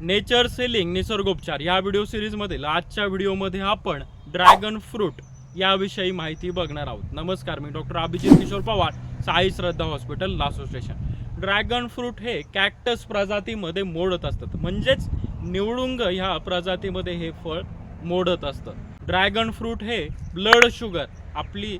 Nature selling निसर्गोपचार. या video सिरीजमधील आजच्या व्हिडिओमध्ये आपण ड्रॅगन फ्रूट याविषयी माहिती बघणार आहोत. नमस्कार मी डॉक्टर अभिजित किशोर पवार साई श्रद्धा हॉस्पिटल लासो स्टेशन ड्रॅगन फ्रूट हे कॅक्टस प्रजातीमध्ये मोडत असतात. म्हणजेच निवडुंग ह्या प्रजातीमध्ये हे फळ मोडत असतं. ड्रॅगन फ्रूट हे ब्लड शुगर आपली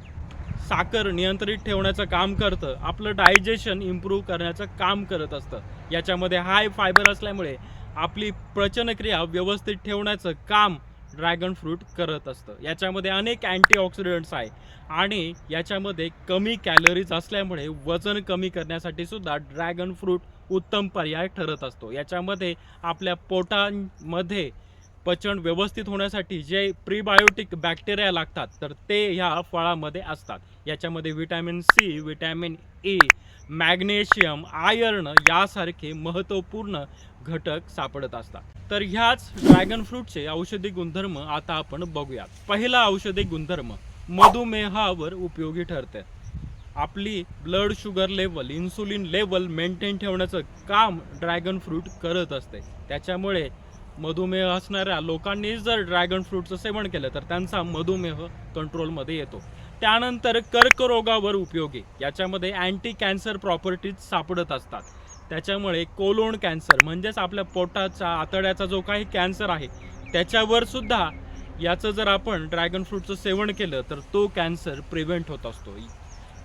साखर नियंत्रित ठेवण्याचं काम करतं आपलं डायजेशन इम्प्रूव्ह करण्याचं काम करत असतं. याच्यामध्ये हाय फायबर असल्यामुळे आपली प्रचनक्रिया व्यवस्थित ठेवण्याचं काम ड्रॅगन फ्रूट करत असतं. याच्यामध्ये अनेक अँटीऑक्सिडंट्स आहे आणि याच्यामध्ये कमी कॅलरीज असल्यामुळे वजन कमी करण्यासाठी सुद्धा ड्रॅगन फ्रूट उत्तम पर्याय ठरत असतो. याच्यामध्ये आपल्या पोटांमध्ये पचन व्यवस्थित होण्यासाठी जे प्रीबायोटिक बॅक्टेरिया लागतात तर ते ह्या फळामध्ये असतात. याच्यामध्ये vitamin C vitamin A magnesium iron यासारखे महत्त्वपूर्ण घटक सापडत असतात. तर ह्याच ड्रॅगन फ्रूटचे औषधी गुणधर्म आता आपण बघूयात. पहिला औषधी गुणधर्म मधुमेहावर उपयोगी ठरते. आपली blood sugar level insulin level maintain ठेवण्याचं काम ड्रॅगन फ्रूट करत असते. त्याच्यामुळे मधुमेह असणाऱ्या लोकांनी जर ड्रॅगन फ्रूटचं सेवन केलं तर त्यांचा मधुमेह कंट्रोलमध्ये येतो. त्यानंतर कर्करोगावर उपयोगी याच्यामध्ये अँटी कॅन्सर प्रॉपर्टीज सापडत असतात. त्याच्यामुळे कोलोन कॅन्सर म्हणजेच आपल्या पोटाचा आतड्याचा जो काही कॅन्सर आहे त्याच्यावर सुद्धा याचं जर आपण ड्रॅगन फ्रूटचं सेवन केलं तर तो कॅन्सर प्रिव्हेंट होत असतो.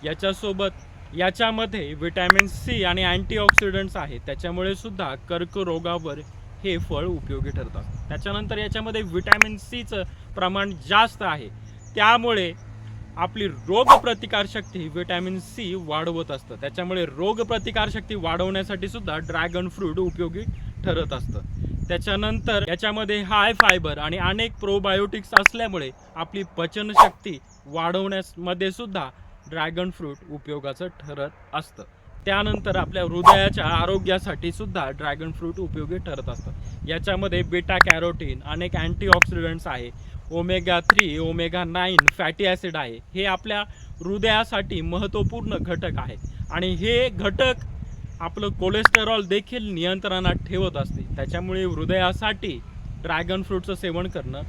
याच्यासोबत याच्यामध्ये विटॅमिन सी आणि अँटीऑक्सिडंट्स आहेत त्याच्यामुळे सुद्धा कर्करोगावर हे फळ उपयोगी ठरतात. त्याच्यानंतर याच्यामध्ये व्हिटॅमिन सीचं प्रमाण जास्त आहे. त्यामुळे आपली रोगप्रतिकारशक्ती व्हिटॅमिन सी वाढवत असतं. त्याच्यामुळे रोगप्रतिकारशक्ती वाढवण्यासाठी सुद्धा ड्रॅगन फ्रूट उपयोगी ठरत असतं. त्याच्यानंतर याच्यामध्ये हाय फायबर आणि अनेक प्रोबायोटिक्स असल्यामुळे आपली पचनशक्ती वाढवण्यामध्ये सुद्धा ड्रॅगन फ्रूट उपयोगाचं ठरत असतं. त्यानंतर आपल्या हृदयाच्या आरोग्यासाठी सुद्धा ड्रॅगन फ्रूट उपयोगी ठरत असतं याच्यामध्ये बेटा कॅरोटीन अनेक अँटीऑक्सिडंट्स आहे. Omega three omega nine fatty acid आहे. हे आपल्या हृदयासाठी महत्त्वपूर्ण घटक आहे. आणि हे घटक आपलं कोलेस्टेरॉल देखील नियंत्रणात ठेवत असते. त्याच्यामुळे हृदयासाठी ड्रॅगन फ्रूटचं सेवन करणं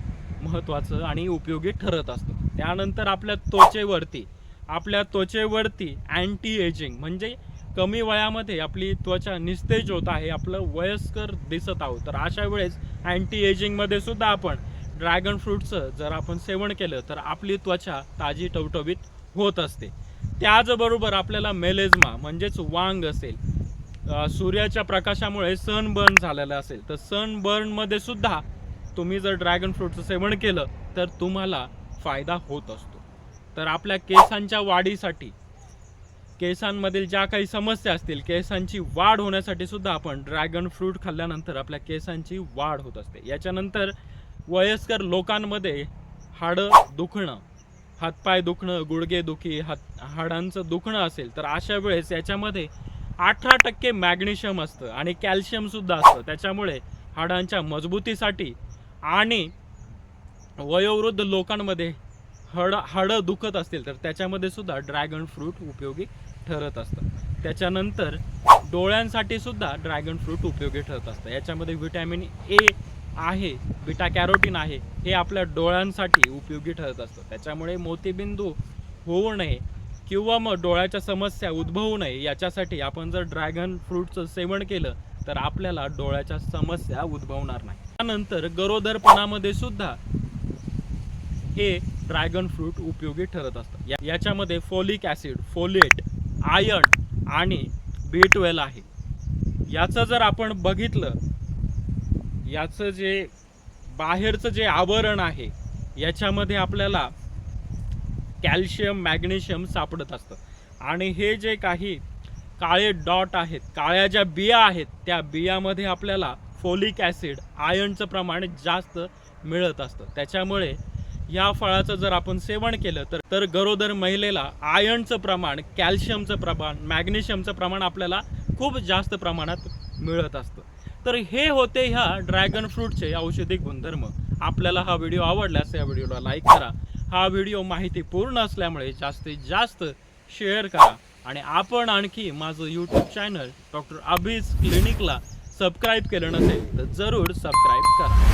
महत्त्वाचं आणि उपयोगी ठरत असतं. त्यानंतर आपल्या त्वचेवरती आपल्या त्वचेवरती अँटी एजिंग म्हणजे कमी वयामध्ये आपली त्वचा निस्तेज होत आहे आपलं वयस्कर दिसत आहोत. तर अशा वेळेस अँटी एजिंगमध्ये सुद्धा आपण ड्रॅगन फ्रूटचं जर आपण सेवन केलं तर आपली त्वचा ताजी टवटवीत होत असते. त्याचबरोबर आपल्याला मेलेजमा म्हणजेच वांग असेल सूर्याच्या प्रकाशामुळे सनबर्न झालेलं असेल तर सनबर्नमध्ये सुद्धा तुम्ही जर ड्रॅगन फ्रूटचं सेवन केलं तर तुम्हाला फायदा होत असतो. तर आपल्या केसांच्या वाढीसाठी केसांमधील ज्या काही समस्या असतील केसांची वाढ होण्यासाठी सुद्धा आपण ड्रॅगन फ्रूट खाल्ल्यानंतर आपल्या केसांची वाढ होत असते. याच्यानंतर वयस्कर लोकांमध्ये हाडं दुखणं हातपाय दुखणं गुडघे दुखी हात हाडांचं दुखणं असेल तर अशा वेळेस याच्यामध्ये अठरा टक्के मॅग्नेशियम असतं आणि कॅल्शियम सुद्धा असतं. त्याच्यामुळे हाडांच्या मजबूतीसाठी आणि वयोवृद्ध लोकांमध्ये हड हाडं दुखत असतील तर त्याच्यामध्ये सुद्धा ड्रॅगन फ्रूट उपयोगी ठरत असतं. त्याच्यानंतर डोळ्यांसाठी सुद्धा ड्रॅगन फ्रूट उपयोगी ठरत असतं. याच्यामध्ये व्हिटॅमिन ए आहे बिटा कॅरोटीन आहे हे आपल्या डोळ्यांसाठी उपयोगी ठरत असतं. त्याच्यामुळे मोतीबिंदू होऊ नये किंवा मग डोळ्याच्या समस्या उद्भवू नये याच्यासाठी आपण जर ड्रॅगन फ्रूटचं सेवन केलं तर आपल्याला डोळ्याच्या समस्या उद्भवणार नाही. त्यानंतर गरोदरपणामध्ये सुद्धा हे ड्रॅगन फ्रूट उपयोगी ठरत असतं. या- याच्यामध्ये फोलिक ॲसिड फोलेट आयर्न आणि बी ट्वेल्व आहे. याचं जर आपण बघितलं याचं जे बाहेरचं जे आवरण आहे याच्यामध्ये आपल्याला कॅल्शियम मॅग्नेशियम सापडत असतं. आणि हे जे काही काळे डॉट आहेत काळ्या ज्या बिया आहेत त्या बियामध्ये आपल्याला फोलिक ॲसिड आयर्नचं प्रमाण जास्त मिळत असतं. त्याच्यामुळे या फळाचं जर आपण सेवन केलं तर तर गरोदर महिलेला आयर्नचं प्रमाण कॅल्शियमचं प्रमाण मॅग्नेशियमचं प्रमाण आपल्याला खूप जास्त प्रमाणात मिळत असतं. तर हे होते ह्या ड्रॅगन फ्रूटचे औषधी गुणधर्म. आपल्याला हा व्हिडिओ आवडल्यास या व्हिडिओला लाईक करा. हा व्हिडिओ माहिती पूर्ण असल्यामुळे जास्तीत जास्त शेअर करा. आणि आपण आणखी माझं यूट्यूब चॅनल डॉक्टर अबीज क्लिनिकला सबस्क्राईब केलं नसेल तर जरूर सबस्क्राईब करा.